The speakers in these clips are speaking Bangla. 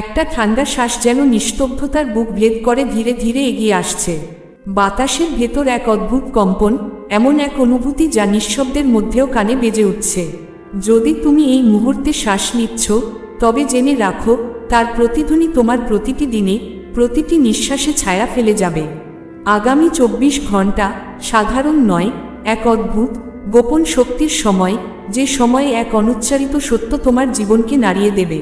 একটা ঠান্ডা শ্বাস যেন নিস্তব্ধতার বুক ভেদ করে ধীরে ধীরে এগিয়ে আসছে। বাতাসের ভেতর এক অদ্ভুত কম্পন, এমন এক অনুভূতি যা নিঃশব্দের মধ্যেও কানে বেজে উঠছে। যদি তুমি এই মুহূর্তে শ্বাস নিচ্ছ, তবে জেনে রাখো, তার প্রতিধ্বনি তোমার প্রতিটি দিনে, প্রতিটি নিঃশ্বাসে ছায়া ফেলে যাবে। আগামী চব্বিশ ঘণ্টা সাধারণ নয়, এক অদ্ভুত, গোপন শক্তির সময়, যে সময়ে এক অনুচ্চারিত সত্য তোমার জীবনকে নাড়িয়ে দেবে।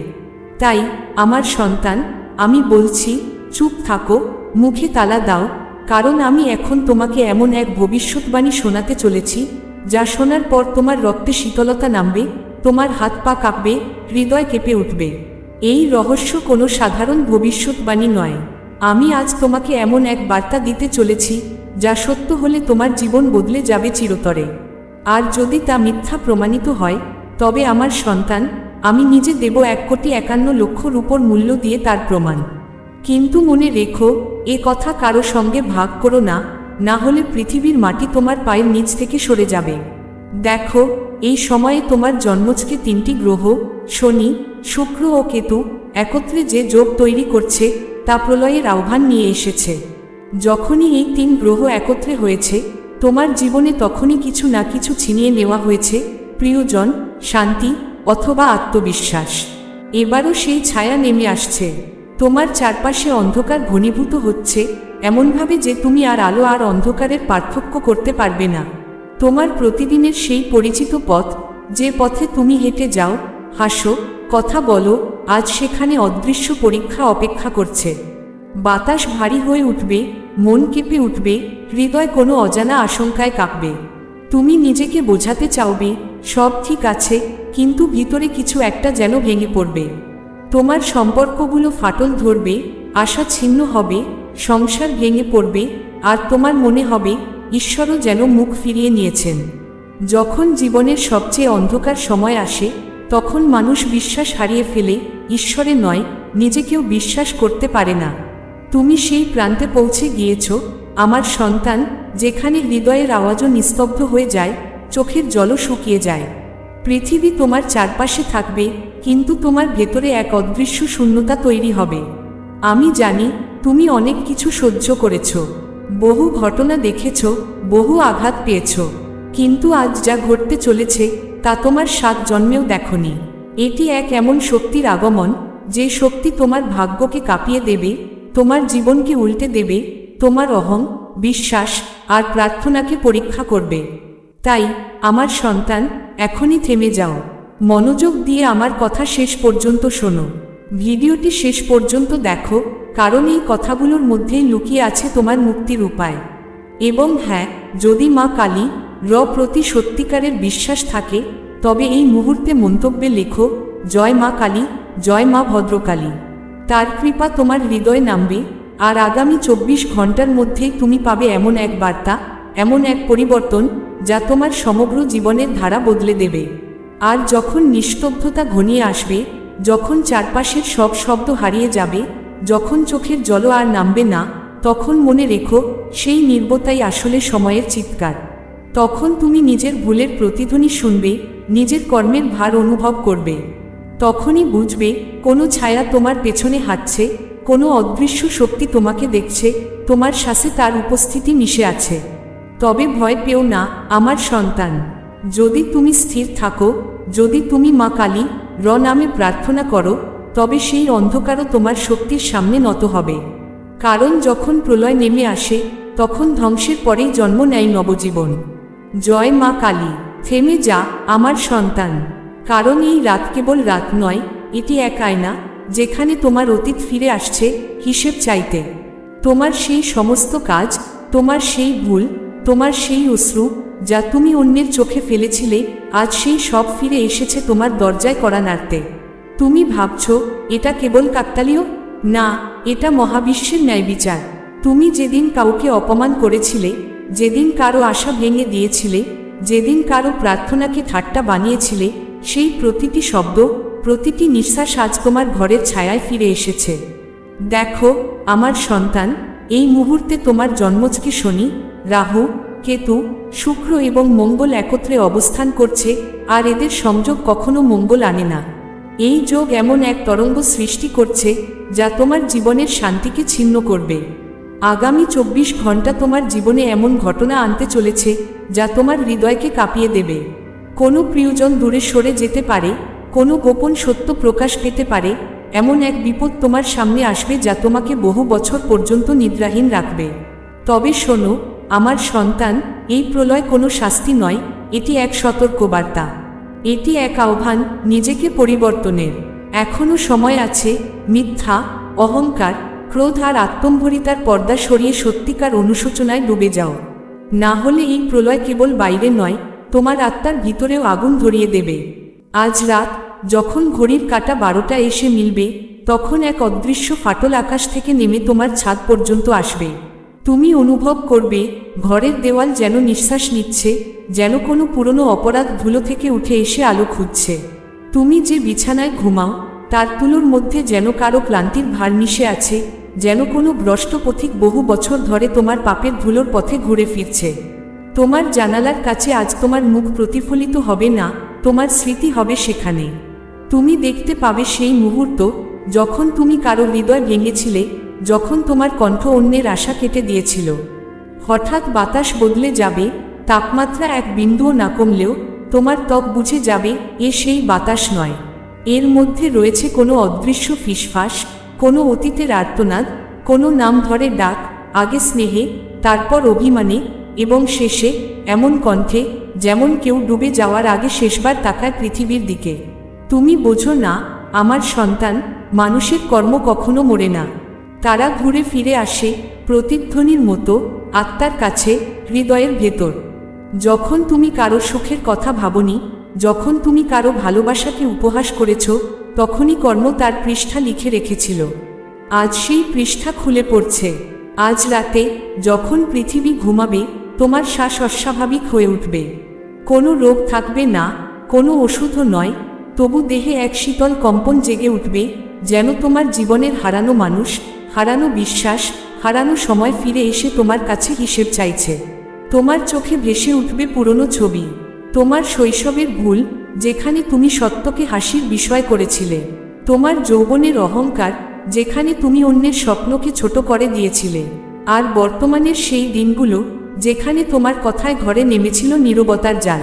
তাই, আমার সন্তান, আমি বলছি, চুপ থাকো, মুখে তালা দাও, কারণ আমি এখন তোমাকে এমন এক ভবিষ্যৎবাণী শোনাতে চলেছি, যা শোনার পর তোমার রক্তে শীতলতা নামবে, তোমার হাত পা কাঁপবে, হৃদয় কেঁপে উঠবে। এই রহস্য কোনো সাধারণ ভবিষ্যৎবাণী নয়। আমি আজ তোমাকে এমন এক বার্তা দিতে চলেছি, যা সত্য হলে তোমার জীবন বদলে যাবে চিরতরে। আর যদি তা মিথ্যা প্রমাণিত হয়, তবে আমার সন্তান আমি নিজে দেব এক কোটি একান্ন লক্ষ উপর মূল্য দিয়ে তার প্রমাণ। কিন্তু মনে রেখো, এ কথা কারও সঙ্গে ভাগ করো না না হলে পৃথিবীর মাটি তোমার পায়ের নিচ থেকে সরে যাবে। দেখো, এই সময়ে তোমার জন্মজকে তিনটি গ্রহ, শনি, শুক্র ও কেতু, একত্রে যে যোগ তৈরি করছে, তা প্রলয়ের আহ্বান নিয়ে এসেছে। যখনই এই তিন গ্রহ একত্রে হয়েছে, তোমার জীবনে তখনই কিছু না কিছু ছিনিয়ে নেওয়া হয়েছে, প্রিয়জন, শান্তি অথবা আত্মবিশ্বাস। এবারও সেই ছায়া নেমে আসছে। তোমার চারপাশে অন্ধকার ঘনীভূত হচ্ছে, এমনভাবে যে তুমি আর আলো আর অন্ধকারের পার্থক্য করতে পারবে না। তোমার প্রতিদিনের সেই পরিচিত পথ, যে পথে তুমি হেঁটে যাও, হাসো, কথা বলো, আজ সেখানে অদৃশ্য পরীক্ষা অপেক্ষা করছে। বাতাস ভারী হয়ে উঠবে, মন কেঁপে উঠবে, হৃদয় কোনো অজানা আশঙ্কায় কাঁপবে। তুমি নিজেকে বোঝাতে চাওবে সব ঠিক আছে, কিন্তু ভিতরে কিছু একটা যেন ভেঙে পড়বে। তোমার সম্পর্কগুলো ফাটল ধরবে, আশা ছিন্ন হবে, সংসার ভেঙে পড়বে, আর তোমার মনে হবে, ঈশ্বরও যেন মুখ ফিরিয়ে নিয়েছেন। যখন জীবনের সবচেয়ে অন্ধকার সময় আসে, তখন মানুষ বিশ্বাস হারিয়ে ফেলে, ঈশ্বরে নয়, নিজেকেও বিশ্বাস করতে পারে না। তুমি সেই প্রান্তে পৌঁছে গিয়েছ, আমার সন্তান, যেখানে হৃদয়ের আওয়াজও নিস্তব্ধ হয়ে যায় চোখের জলও শুকিয়ে যায়। পৃথিবী তোমার চারপাশে থাকবে, কিন্তু তোমার ভেতরে এক অদৃশ্য শূন্যতা তৈরি হবে। আমি জানি, তুমি অনেক কিছু সহ্য করেছ। বহু ঘটনা দেখেছ, বহু আঘাত পেয়েছ। কিন্তু আজ যা ঘটতে চলেছে, তা তোমার সাত জন্মেও দেখনি। এটি এক এমন শক্তির আগমন, যে শক্তি তোমার ভাগ্যকে কাঁপিয়ে দেবে, তোমার জীবনকে উল্টে দেবে, তোমার অহং, বিশ্বাস আর প্রার্থনাকে পরীক্ষা করবে। তাই, আমার সন্তান, এখনই থেমে যাও। মনোযোগ দিয়ে আমার কথা শেষ পর্যন্ত শোনো। ভিডিওটি শেষ পর্যন্ত দেখো, কারণ এই কথাগুলোর মধ্যেই লুকিয়ে আছে তোমার মুক্তির উপায়। এবং হ্যাঁ যদি মা কালী, র প্রতি সত্যিকারের বিশ্বাস থাকে, তবে এই মুহূর্তে মন্তব্যে লেখো, জয় মা কালী, জয় মা ভদ্রকালী। তার কৃপা তোমার হৃদয় নামবে, আর আগামী চব্বিশ ঘণ্টার মধ্যেই তুমি পাবে এমন এক বার্তা, এমন এক পরিবর্তন যা তোমার সমগ্র জীবনের ধারা বদলে দেবে। আর যখন নিস্তব্ধতা ঘনিয়ে আসবে, যখন চারপাশের সব শব্দ হারিয়ে যাবে, যখন চোখের জল আর নামবে না, তখন মনে রেখো, সেই নির্বতাই আসলে সময়ের চিৎকার। তখন তুমি নিজের ভুলের প্রতিধ্বনি শুনবে, নিজের কর্মের ভার অনুভব করবে। তখনই বুঝবে, কোনো ছায়া তোমার পেছনে হাঁটছে, কোনো অদৃশ্য শক্তি তোমাকে দেখছে, তোমার শ্বাসে তার উপস্থিতি মিশে আছে। তবে ভয় পেও না, আমার সন্তান। যদি তুমি স্থির থাকো, যদি তুমি মা কালী, র নামে প্রার্থনা করো, তবে সেই অন্ধকারও তোমার শক্তির সামনে নত হবে। কারণ যখন প্রলয় নেমে আসে, তখন ধ্বংসের পরেই জন্ম নেয় নবজীবন। জয় মা কালী, থেমে যা, আমার সন্তান। কারণ এই রাত কেবল রাত নয়, এটি এক আয়না, যেখানে তোমার অতীত ফিরে আসছে হিসেব চাইতে। তোমার সেই সমস্ত কাজ, তোমার সেই ভুল তোমার সেই অশ্রু, যা তুমি অন্যের চোখে ফেলেছিলে, আজ সেই সব ফিরে এসেছে তোমার দরজায় করা নাড়তে। তুমি ভাবছ, এটা কেবল কাকতালীয়? না, এটা মহাবিশ্বের ন্যায় বিচার তুমি যেদিন কাউকে অপমান করেছিলে, যেদিন কারও আশা ভেঙে দিয়েছিলে, যেদিন কারও প্রার্থনাকে ঠাট্টা বানিয়েছিলে, সেই প্রতিটি শব্দ, প্রতিটি নিঃশ্বাস আজ তোমার ঘরের ছায়ায় ফিরে এসেছে। দেখো, আমার সন্তান, এই মুহূর্তে তোমার জন্মজকে শনি রাহু, কেতু, শুক্র এবং মঙ্গল একত্রে অবস্থান করছে, আর এদের সংযোগ কখনো মঙ্গল আনে না। এই যোগ এমন এক তরঙ্গ সৃষ্টি করছে, যা তোমার জীবনের শান্তিকে ছিন্ন করবে। আগামী চব্বিশ ঘণ্টা তোমার জীবনে এমন ঘটনা আনতে চলেছে, যা তোমার হৃদয়কে কাঁপিয়ে দেবে। কোনো প্রিয়জন দূরে সরে যেতে পারে, কোনো গোপন সত্য প্রকাশ পেতে পারে, এমন এক বিপদ তোমার সামনে আসবে যা তোমাকে বহু বছর পর্যন্ত নিদ্রাহীন রাখবে। তবে শোনো আমার সন্তান, এই প্রলয় কোনো শাস্তি নয়, এটি এক সতর্কবার্তা। এটি এক আহ্বান, নিজেকে পরিবর্তনের। এখনও সময় আছে, মিথ্যা, অহংকার, ক্রোধ আর আত্মম্ভরিতার পর্দা সরিয়ে সত্যিকার অনুশোচনায় ডুবে যাও। না হলে এই প্রলয় কেবল বাইরে নয়, তোমার আত্মার ভিতরেও আগুন ধরিয়ে দেবে। আজ রাত, যখন ঘড়ির কাটা বারোটা এসে মিলবে, তখন এক অদৃশ্য ফাটল আকাশ থেকে নেমে তোমার ছাদ পর্যন্ত আসবে। তুমি অনুভব করবে, ঘরের দেওয়াল যেন নিঃশ্বাস নিচ্ছে, যেন কোনো পুরনো অপরাধ ধুলো থেকে উঠে এসে আলো খুঁজছে। তুমি যে বিছানায় ঘুমাও, তার তুলোর মধ্যে যেন কারও ক্লান্তির ভার মিশে আছে, যেন কোনো ভ্রষ্ট পথিক বহু বছর ধরে তোমার পাপের ধুলোর পথে ঘুরে ফিরছে। তোমার জানালার কাছে আজ তোমার মুখ প্রতিফলিত হবে না, তোমার স্মৃতি হবে সেখানে। তুমি দেখতে পাবে সেই মুহূর্ত, যখন তুমি কারও হৃদয় ভেঙেছিলে যখন তোমার কণ্ঠ অন্যের আশা কেটে দিয়েছিল। হঠাৎ বাতাস বদলে যাবে, তাপমাত্রা এক বিন্দুও না কমলেও তোমার ত্বক বুঝে যাবে, এ সেই বাতাস নয়। এর মধ্যে রয়েছে কোনো অদৃশ্য ফিসফাস, কোনো অতীতের আর্তনাদ, কোনো নাম ধরে ডাক, আগে স্নেহে, তারপর অভিমানে, এবং শেষে এমন কণ্ঠে, যেমন কেউ ডুবে যাওয়ার আগে শেষবার তাকায় পৃথিবীর দিকে। তুমি বোঝো না, আমার সন্তান, মানুষের কর্ম কখনো মরে না। তারা ঘুরে ফিরে আসে প্রতিধ্বনির মতো আত্মার কাছে হৃদয়ের ভেতর। যখন তুমি কারও সুখের কথা ভাবনি, যখন তুমি কারও ভালোবাসাকে উপহাস করেছ, তখনই কর্ম তার পৃষ্ঠা লিখে রেখেছিল। আজ সেই পৃষ্ঠা খুলে পড়ছে। আজ রাতে যখন পৃথিবী ঘুমাবে, তোমার শ্বাস অস্বাভাবিক হয়ে উঠবে। কোনো রোগ থাকবে না, কোনো ওষুধও নয়, তবু দেহে এক শীতল কম্পন জেগে উঠবে, যেন তোমার জীবনের হারানো মানুষ হারানো বিশ্বাস, হারানো সময় ফিরে এসে তোমার কাছে হিসেব চাইছে। তোমার চোখে ভেসে উঠবে পুরনো ছবি। তোমার শৈশবের ভুল, যেখানে তুমি সত্যকে হাসির বিষয় করেছিলে। তোমার যৌবনের অহংকার, যেখানে তুমি অন্যের স্বপ্নকে ছোট করে দিয়েছিলে। আর বর্তমানের সেই দিনগুলো, যেখানে তোমার কথায় ঘরে নেমেছিল নীরবতার জাল।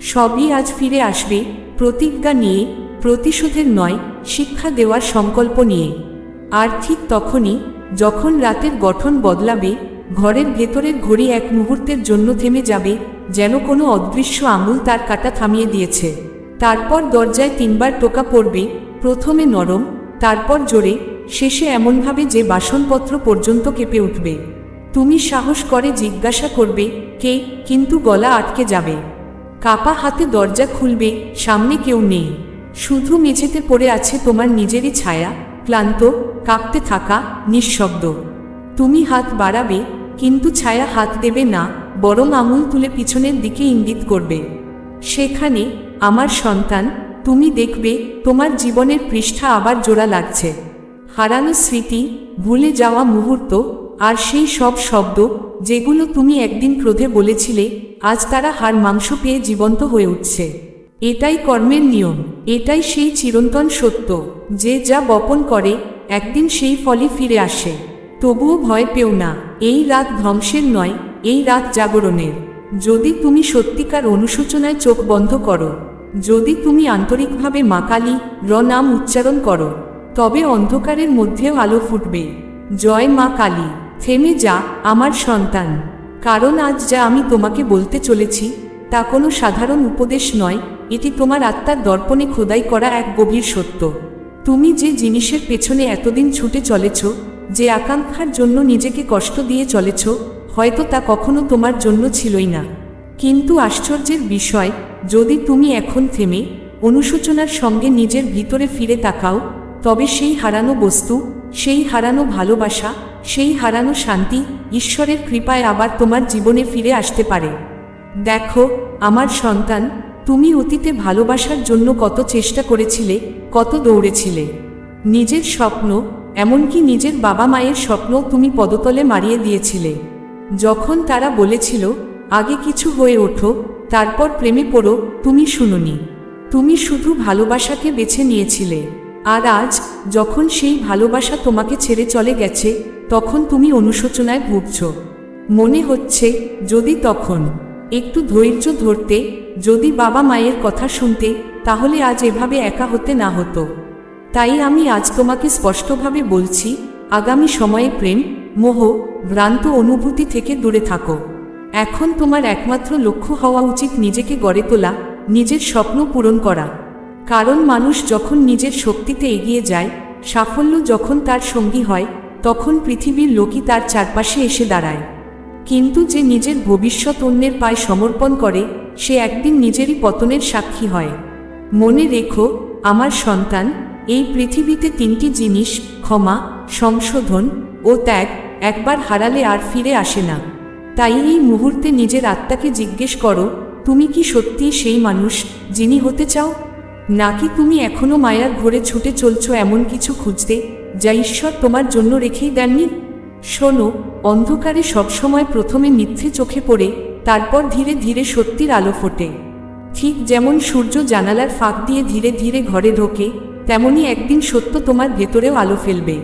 সবই আজ ফিরে আসবে, প্রতিজ্ঞা নিয়ে, প্রতিশোধের নয়, শিক্ষা দেওয়ার সংকল্প নিয়ে। আর ঠিক তখনই, যখন রাতের গঠন বদলাবে, ঘরের ভেতরের ঘড়ি এক মুহূর্তের জন্য থেমে যাবে, যেন কোনো অদৃশ্য আঙুল তার কাটা থামিয়ে দিয়েছে। তারপর দরজায় তিনবার টোকা পড়বে, প্রথমে নরম, তারপর জোরে, শেষে এমনভাবে যে বাসনপত্র পর্যন্ত কেঁপে উঠবে। তুমি সাহস করে জিজ্ঞাসা করবে, কে? কিন্তু গলা আটকে যাবে। কাপা হাতে দরজা খুলবে, সামনে কেউ নেই। শুধু মেঝেতে পড়ে আছে তোমার নিজেরই ছায়া, ক্লান্ত কাঁপতে থাকা নিঃশব্দ। তুমি হাত বাড়াবে, কিন্তু ছায়া হাত দেবে না, বরং আঙুল তুলে পিছনের দিকে ইঙ্গিত করবে। সেখানে, আমার সন্তান, তুমি দেখবে, তোমার জীবনের পৃষ্ঠা আবার জোড়া লাগছে। হারানো স্মৃতি, ভুলে যাওয়া মুহূর্ত, আর সেই সব শব্দ, যেগুলো তুমি একদিন ক্রোধে বলেছিলে, আজ তারা হাড় মাংস পেয়ে জীবন্ত হয়ে উঠছে। এটাই কর্মের নিয়ম, এটাই সেই চিরন্তন সত্য, যে যা বপন করে একদিন সেই ফলই ফিরে আসে। তবুও ভয় পেও না, এই রাত ধ্বংসের নয়, এই রাত জাগরণের। যদি তুমি সত্যিকার অনুশোচনায় চোখ বন্ধ করো, যদি তুমি আন্তরিকভাবে মা কালী, র নাম উচ্চারণ করো, তবে অন্ধকারের মধ্যেও আলো ফুটবে। জয় মা কালী, থেমে যা, আমার সন্তান। কারণ আজ যা আমি তোমাকে বলতে চলেছি, তা কোনো সাধারণ উপদেশ নয়, এটি তোমার আত্মার দর্পণে খোদাই করা এক গভীর সত্য। তুমি যে জিনিসের পেছনে এতদিন ছুটে চলেছ, যে আকাঙ্ক্ষার জন্য নিজেকে কষ্ট দিয়ে চলেছ, হয়তো তা কখনো তোমার জন্য ছিলই না। কিন্তু আশ্চর্যের বিষয়, যদি তুমি এখন থেমে অনুশোচনার সঙ্গে নিজের ভিতরে ফিরে তাকাও, তবে সেই হারানো বস্তু, সেই হারানো ভালোবাসা, সেই হারানো শান্তি ঈশ্বরের কৃপায় আবার তোমার জীবনে ফিরে আসতে পারে। দেখো, আমার সন্তান তুমি অতীতে ভালোবাসার জন্য কত চেষ্টা করেছিলে, কত দৌড়েছিলে। নিজের স্বপ্ন, এমনকি নিজের বাবা মায়ের স্বপ্ন তুমি পদতলে মারিয়ে দিয়েছিলে। যখন তারা বলেছিল, আগে কিছু হয়ে ওঠো, তারপর প্রেমে পড়ো, তুমি শুনুনি। তুমি শুধু ভালোবাসাকে বেছে নিয়েছিলে। আর আজ, যখন সেই ভালোবাসা তোমাকে ছেড়ে চলে গেছে, তখন তুমি অনুশোচনায় ভুগছ। মনে হচ্ছে, যদি তখন একটু ধৈর্য ধরতে, যদি বাবা মায়ের কথা শুনতে, তাহলে আজ এভাবে একা হতে না হতো। তাই আমি আজ তোমাকে স্পষ্টভাবে বলছি, আগামী সময়ে প্রেম, মোহ, ভ্রান্ত অনুভূতি থেকে দূরে থাকো। এখন তোমার একমাত্র লক্ষ্য হওয়া উচিত নিজেকে গড়ে তোলা, নিজের স্বপ্ন পূরণ করা। কারণ মানুষ যখন নিজের শক্তিতে এগিয়ে যায়, সাফল্য যখন তার সঙ্গী হয়, তখন পৃথিবীর লোকই তার চারপাশে এসে দাঁড়ায়। কিন্তু যে নিজের ভবিষ্যৎ অন্যের পায়ে সমর্পণ করে, সে একদিন নিজেরই পতনের সাক্ষী হয়। মনে রেখো, আমার সন্তান, এই পৃথিবীতে তিনটি জিনিস, ক্ষমা, সংশোধন ও ত্যাগ, একবার হারালে আর ফিরে আসে না। তাই এই মুহূর্তে নিজের আত্মাকে জিজ্ঞেস করো, তুমি কি সত্যিই সেই মানুষ যিনি হতে চাও? নাকি তুমি এখনও মায়ার ঘোরে ছুটে চলছ এমন কিছু খুঁজতে, যা ঈশ্বর তোমার জন্য রেখেই দেননি? শোনো, অন্ধকারে সবসময় প্রথমে মিথ্যে চোখে পড়ে, তারপর ধীরে ধীরে সত্যির আলো ফোটে। ঠিক যেমন সূর্য জানালার ফাঁক দিয়ে ধীরে ধীরে ঘরে ঢোকে, তেমনি একদিন সত্য তোমার ভেতরেও আলো ফেলবে।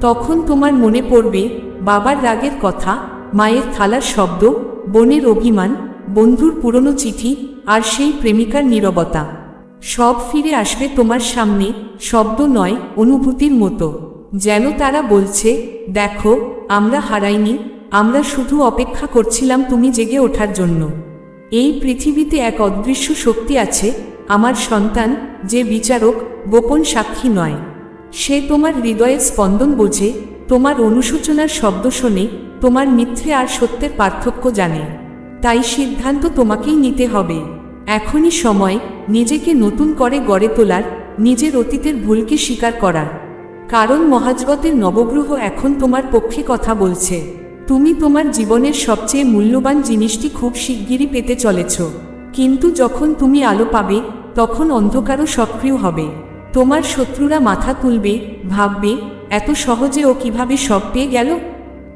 তখন তোমার মনে পড়বে, বাবার রাগের কথা, মায়ের থালার শব্দ, বোনের অভিমান, বন্ধুর পুরনো চিঠি, আর সেই প্রেমিকার নীরবতা। সব ফিরে আসবে তোমার সামনে, শব্দ নয়, অনুভূতির মতো। যেন তারা বলছে, দেখো, আমরা হারাইনি, আমরা শুধু অপেক্ষা করছিলাম তুমি জেগে ওঠার জন্য। এই পৃথিবীতে এক অদৃশ্য শক্তি আছে, আমার সন্তান, যে বিচারক, গোপন সাক্ষী নয়। সে তোমার হৃদয়ের স্পন্দন বোঝে, তোমার অনুশোচনার শব্দ শোনে, তোমার মিথ্যে আর সত্যের পার্থক্য জানে। তাই সিদ্ধান্ত তোমাকেই নিতে হবে। এখনই সময়, নিজেকে নতুন করে গড়ে তোলার, নিজের অতীতের ভুলকে স্বীকার করার। কারণ মহাজগতের নবগ্রহ এখন তোমার পক্ষে কথা বলছে। তুমি তোমার জীবনের সবচেয়ে মূল্যবান জিনিসটি খুব শিগগিরই পেতে চলেছ। কিন্তু যখন তুমি আলো পাবে, তখন অন্ধকারও সক্রিয় হবে। তোমার শত্রুরা মাথা তুলবে, ভাববে, এত সহজে ও কীভাবে সব পেয়ে গেল?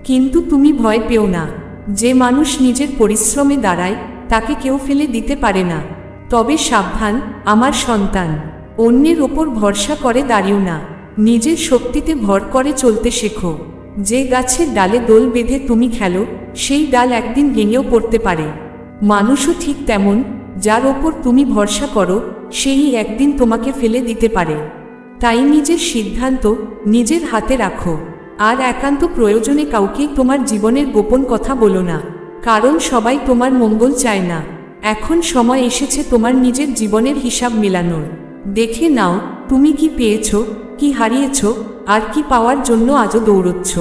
কিন্তু তুমি ভয় পেও না। যে মানুষ নিজের পরিশ্রমে দাঁড়ায়, তাকে কেউ ফেলে দিতে পারে না। তবে সাবধান, আমার সন্তান, অন্যের ওপর ভরসা করে দাঁড়িও না। নিজের শক্তিতে ভর করে চলতে শেখো। যে গাছের ডালে দোল বেঁধে তুমি খেলো, সেই ডাল একদিন ভেঙেও পড়তে পারে। মানুষও ঠিক তেমন, যার ওপর তুমি ভরসা করো, সেই একদিন তোমাকে ফেলে দিতে পারে। তাই নিজের সিদ্ধান্ত নিজের হাতে রাখো। আর একান্ত প্রয়োজনে কাউকেই তোমার জীবনের গোপন কথা বলো না। কারণ সবাই তোমার মঙ্গল চায় না। এখন সময় এসেছে তোমার নিজের জীবনের হিসাব মেলানোর। দেখে নাও, তুমি কি পেয়েছ কি হারিয়েছ আর কি পাওয়ার জন্য আজও দৌড়চ্ছ।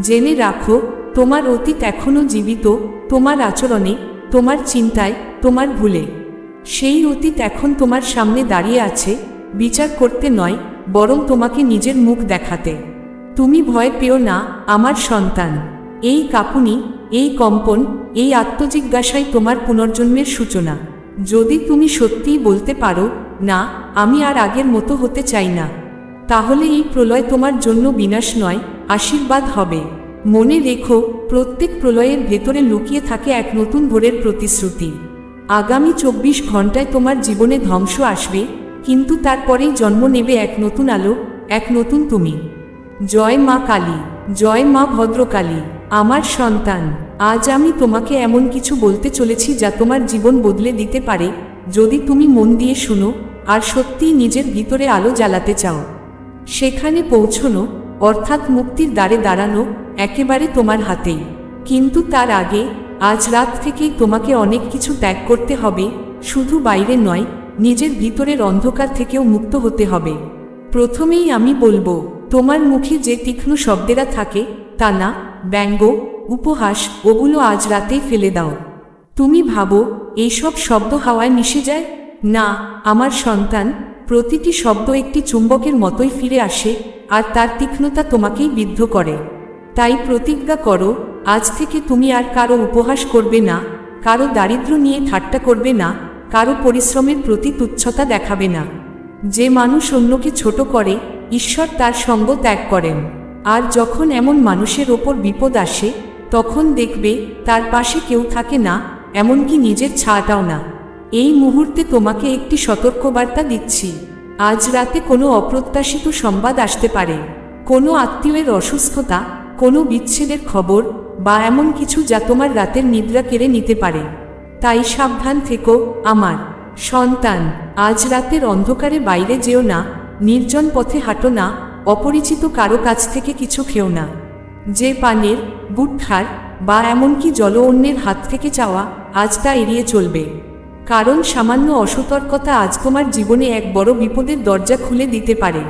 জেনে রাখো, তোমার অতীত এখনও জীবিত, তোমার আচরণে, তোমার চিন্তায়, তোমার ভুলে। সেই অতীত এখন তোমার সামনে দাঁড়িয়ে আছে, বিচার করতে নয়, বরং তোমাকে নিজের মুখ দেখাতে। তুমি ভয় পেও না, আমার সন্তান। এই কাঁপুনি, এই কম্পন, এই আত্মজিজ্ঞাসাই তোমার পুনর্জন্মের সূচনা। যদি তুমি সত্যিই বলতে পারো, না, আমি আর আগের মতো হতে চাই না। তাহলে এই প্রলয় তোমার জন্য বিনাশ নয়, আশীর্বাদ হবে। মনে রেখো, প্রত্যেক প্রলয়ের ভেতরে লুকিয়ে থাকে এক নতুন ভোরের প্রতিশ্রুতি। আগামী চব্বিশ ঘন্টায় তোমার জীবনে ধ্বংস আসবে, কিন্তু তারপরেই জন্ম নেবে এক নতুন আলো, এক নতুন তুমি। জয় মা কালী, জয় মা ভদ্রকালী, আমার সন্তান, আজ আমি তোমাকে এমন কিছু বলতে চলেছি যা তোমার জীবন বদলে দিতে পারে, যদি তুমি মন দিয়ে শুনো, আর সত্যিই নিজের ভিতরে আলো জ্বালাতে চাও। সেখানে পৌঁছনো, অর্থাৎ মুক্তির দ্বারে দাঁড়ানো, একেবারে তোমার হাতেই। কিন্তু তার আগে, আজ রাত থেকেই তোমাকে অনেক কিছু ত্যাগ করতে হবে, শুধু বাইরে নয়, নিজের ভিতরের অন্ধকার থেকেও মুক্ত হতে হবে। প্রথমেই আমি বলব, তোমার মুখে যে তীক্ষ্ণ শব্দেরা থাকে, তা না, ব্যঙ্গ, উপহাস, ওগুলো আজ রাতেই ফেলে দাও। তুমি ভাবো, এইসব শব্দ হাওয়ায় মিশে যায়? না, আমার সন্তান প্রতিটি শব্দ একটি চুম্বকের মতোই ফিরে আসে আর তার তীক্ষ্ণতা তোমাকেই বিদ্ধ করে। তাই প্রতিজ্ঞা করো, আজ থেকে তুমি আর কারও উপহাস করবে না, কারও দারিদ্র নিয়ে ঠাট্টা করবে না, কারও পরিশ্রমের প্রতি তুচ্ছতা দেখাবে না। যে মানুষ অন্যকে ছোট করে, ঈশ্বর তার সঙ্গ ত্যাগ করেন। আর যখন এমন মানুষের ওপর বিপদ আসে, তখন দেখবে তার পাশে কেউ থাকে না, এমনকি নিজের ছাটাও না। এই মুহূর্তে তোমাকে একটি সতর্কবার্তা দিচ্ছি। আজ রাতে কোনো অপ্রত্যাশিত সংবাদ আসতে পারে। কোনো আত্মীয়ের অসুস্থতা, কোনো বিচ্ছেদের খবর বা এমন কিছু যা তোমার রাতের নিদ্রা কেড়ে নিতে পারে। তাই সাবধান থেকো, আমার সন্তান, আজ রাতের অন্ধকারে বাইরে যেও না, নির্জন পথে হাঁটো না, অপরিচিত কারও কাছ থেকে কিছু খেও না। যে পানের বুটখার বা এমনকি জল অন্যের হাত থেকে চাওয়া, আজ তা এড়িয়ে চলবে। কারণ সামান্য অসতর্কতা আজ তোমার জীবনে এক বড় বিপদের দরজা খুলে দিতে পারে।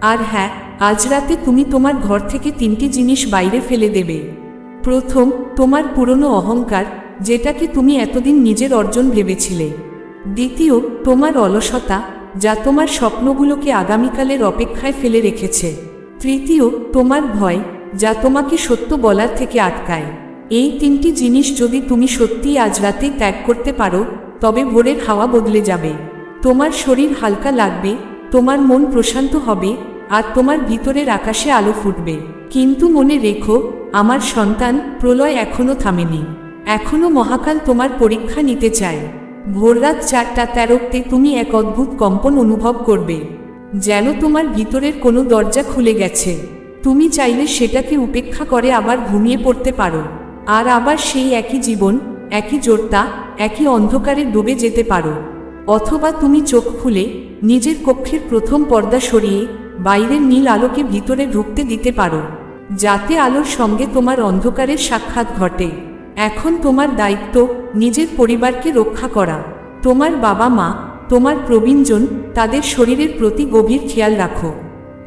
আর হ্যাঁ আজ রাতে তুমি তোমার ঘর থেকে তিনটি জিনিস বাইরে ফেলে দেবে। প্রথম, তোমার পুরনো অহংকার, যেটাকে তুমি এতদিন নিজের অর্জন ভেবেছিলে। দ্বিতীয়, তোমার অলসতা, যা তোমার স্বপ্নগুলোকে আগামীকালের অপেক্ষায় ফেলে রেখেছে। তৃতীয়, তোমার ভয়, যা তোমাকে সত্য বলার থেকে আটকায়। এই তিনটি জিনিস যদি তুমি সত্যিই আজ রাতেই ত্যাগ করতে পারো তবে ভোরের হাওয়া বদলে যাবে। তোমার শরীর হালকা লাগবে, তোমার মন প্রশান্ত হবে, আর তোমার ভিতরের আকাশে আলো ফুটবে। কিন্তু মনে রেখো, আমার সন্তান প্রলয় এখনও থামেনি। এখনও মহাকাল তোমার পরীক্ষা নিতে চায়। ভোররাত চারটা তেরোতে তুমি এক অদ্ভুত কম্পন অনুভব করবে, যেন তোমার ভিতরের কোনো দরজা খুলে গেছে। তুমি চাইলে সেটাকে উপেক্ষা করে আবার ঘুমিয়ে পড়তে পারো। আর আবার সেই একই জীবন একই জোরতা, একই অন্ধকারে ডুবে যেতে পারো। অথবা তুমি চোখ খুলে নিজের কক্ষের প্রথম পর্দা সরিয়ে বাইরের নীল আলোকে ভিতরে ঢুকতে দিতে পারো, যাতে আলোর সঙ্গে তোমার অন্ধকারের সাক্ষাৎ ঘটে। এখন তোমার দায়িত্ব নিজের পরিবারকে রক্ষা করা। তোমার বাবা মা, তোমার প্রবীণজন তাদের শরীরের প্রতি গভীর খেয়াল রাখো।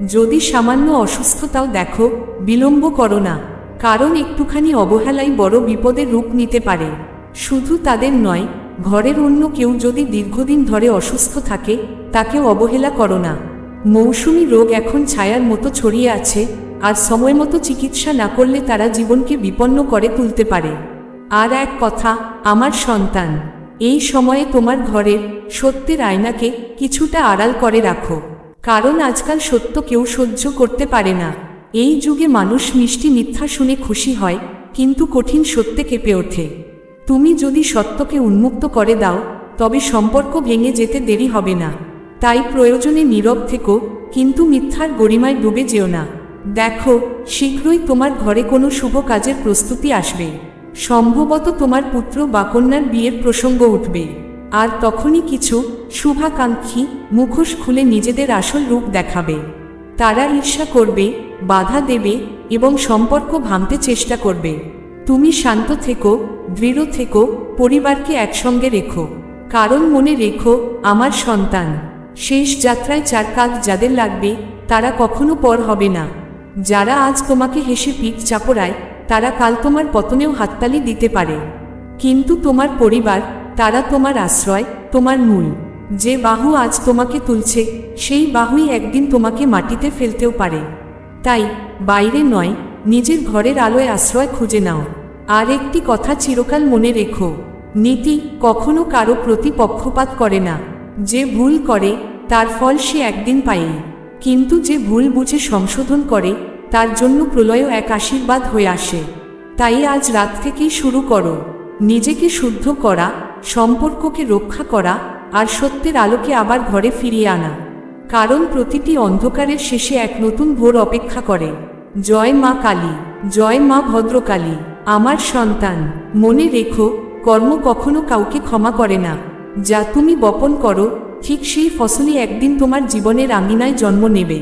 যদি সামান্য অসুস্থতাও দেখো, বিলম্ব করো না। কারণ একটুখানি অবহেলাই বড় বিপদের রূপ নিতে পারে। শুধু তাদের নয়, ঘরের অন্য কেউ যদি দীর্ঘদিন ধরে অসুস্থ থাকে, তাকেও অবহেলা করো না। মৌসুমি রোগ এখন ছায়ার মতো ছড়িয়ে আছে, আর সময় মতো চিকিৎসা না করলে তারা জীবনকে বিপন্ন করে তুলতে পারে। আর এক কথা, আমার সন্তান, এই সময়ে তোমার ঘরের সত্যের আয়নাকে কিছুটা আড়াল করে রাখো, কারণ আজকাল সত্য কেউ সহ্য করতে পারে না। এই যুগে মানুষ মিষ্টি মিথ্যা শুনে খুশি হয়, কিন্তু কঠিন সত্যে কেঁপে ওঠে। তুমি যদি সত্যকে উন্মুক্ত করে দাও, তবে সম্পর্ক ভেঙে যেতে দেরি হবে না। তাই প্রয়োজনে নীরব থেকো, কিন্তু মিথ্যার গরিমায় ডুবে যেও না। দেখো, শীঘ্রই তোমার ঘরে কোনো শুভ কাজের প্রস্তুতি আসবে। সম্ভবত তোমার পুত্র বা কন্যার বিয়ের প্রসঙ্গ উঠবে। আর তখনই কিছু শুভাকাঙ্ক্ষী মুখোশ খুলে নিজেদের আসল রূপ দেখাবে। তারা ঈর্ষা করবে বাধা দেবে এবং সম্পর্ক ভাঙতে চেষ্টা করবে। তুমি শান্ত থেকো, দৃঢ় থেকো, পরিবারকে একসঙ্গে রেখো। কারণ মনে রেখো, আমার সন্তান। শেষ যাত্রায় চার কাজ যাদের লাগবে, তারা কখনো পর হবে না। যারা আজ তোমাকে হেসে পিঠ চাপড়ায়, তারা কাল তোমার পতনেও হাততালি দিতে পারে। কিন্তু তোমার পরিবার, তারা তোমার আশ্রয়, তোমার মূল। যে বাহু আজ তোমাকে তুলছে, সেই বাহুই একদিন তোমাকে মাটিতে ফেলতেও পারে। তাই, বাইরে নয়, নিজের ঘরের আলোয় আশ্রয় খুঁজে নাও। আর একটি কথা চিরকাল মনে রেখো, নীতি কখনো কারও প্রতি পক্ষপাত করে না। যে ভুল করে, তার ফল সে একদিন পায়ই। কিন্তু যে ভুল বুঝে সংশোধন করে, তার জন্য প্রলয়ও এক আশীর্বাদ হয়ে আসে। তাই আজ রাত থেকেই শুরু করো। নিজেকে শুদ্ধ করা, সম্পর্ককে রক্ষা করা, আর সত্যের আলোকে আবার ঘরে ফিরিয়ে আনা। কারণ প্রতিটি অন্ধকারের শেষে এক নতুন ভোর অপেক্ষা করে। জয় মা কালী, জয় মা ভদ্রকালী, আমার সন্তান, মনে রেখো, কর্ম কখনো কাউকে ক্ষমা করে না। যা তুমি বপন করো, ঠিক সেই ফসলই একদিন তোমার জীবনের আঙিনায় জন্ম নেবে।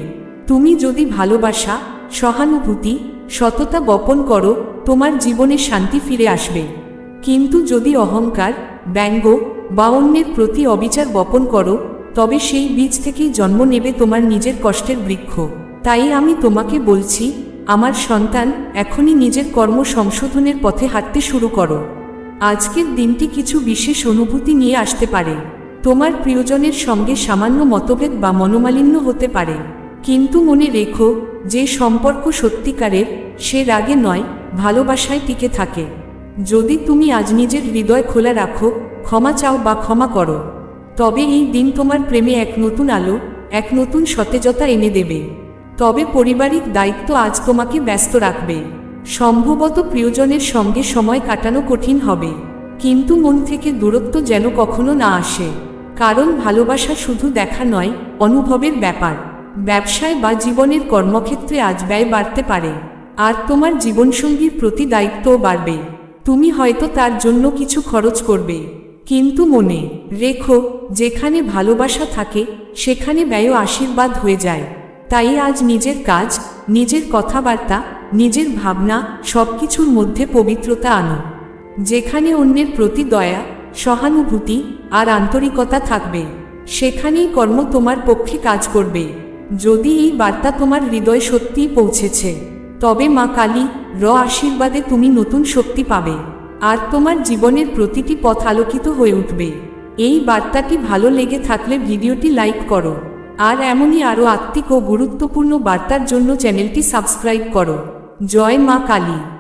তুমি যদি ভালোবাসা, সহানুভূতি, সততা বপন করো, তোমার জীবনে শান্তি ফিরে আসবে। কিন্তু যদি অহংকার, ব্যঙ্গ বা অন্যের প্রতি অবিচার বপন করো তবে সেই বীজ থেকেই জন্ম নেবে তোমার নিজের কষ্টের বৃক্ষ। তাই আমি তোমাকে বলছি, আমার সন্তান, এখনই নিজের কর্ম সংশোধনের পথে হাঁটতে শুরু করো। আজকের দিনটি কিছু বিশেষ অনুভূতি নিয়ে আসতে পারে। তোমার প্রিয়জনের সঙ্গে সামান্য মতভেদ বা মনোমালিন্য হতে পারে। কিন্তু মনে রেখো, যে সম্পর্ক সত্যিকারের, সে রাগে নয়, ভালোবাসায় টিকে থাকে। যদি তুমি আজ নিজের হৃদয় খোলা রাখো, ক্ষমা চাও বা ক্ষমা করো। তবে এই দিন তোমার প্রেমে এক নতুন আলো, এক নতুন সতেজতা এনে দেবে। তবে পারিবারিক দায়িত্ব আজ তোমাকে ব্যস্ত রাখবে। সম্ভবত প্রিয়জনের সঙ্গে সময় কাটানো কঠিন হবে। কিন্তু মন থেকে দূরত্ব যেন কখনো না আসে। কারণ ভালোবাসা শুধু দেখা নয়, অনুভবের ব্যাপার। ব্যবসায় বা জীবনের কর্মক্ষেত্রে আজ ব্যয় বাড়তে পারে। আর তোমার জীবনসঙ্গীর প্রতি দায়িত্বও বাড়বে। তুমি হয়তো তার জন্য কিছু খরচ করবে। কিন্তু মনে, রেখো, যেখানে ভালোবাসা থাকে, সেখানে ব্যয় আশীর্বাদ হয়ে যায়। তাই আজ নিজের কাজ, নিজের কথাবার্তা, নিজের ভাবনা সব কিছুর মধ্যে পবিত্রতা আনো। যেখানে অন্যের প্রতি দয়া, সহানুভূতি আর আন্তরিকতা থাকবে, সেখানেই কর্ম তোমার পক্ষে কাজ করবে। যদি এই বার্তা তোমার হৃদয় সত্যিই পৌঁছেছে, তবে মা কালী, র আশীর্বাদে তুমি নতুন শক্তি পাবে। আর তোমার জীবনের প্রতিটি পথ আলোকিত হয়ে উঠবে। এই বার্তাটি ভালো লেগে থাকলে ভিডিওটি লাইক করো। আর এমনই আরও আত্মিক ও গুরুত্বপূর্ণ বার্তার জন্য চ্যানেলটি সাবস্ক্রাইব করো। জয় মা কালী।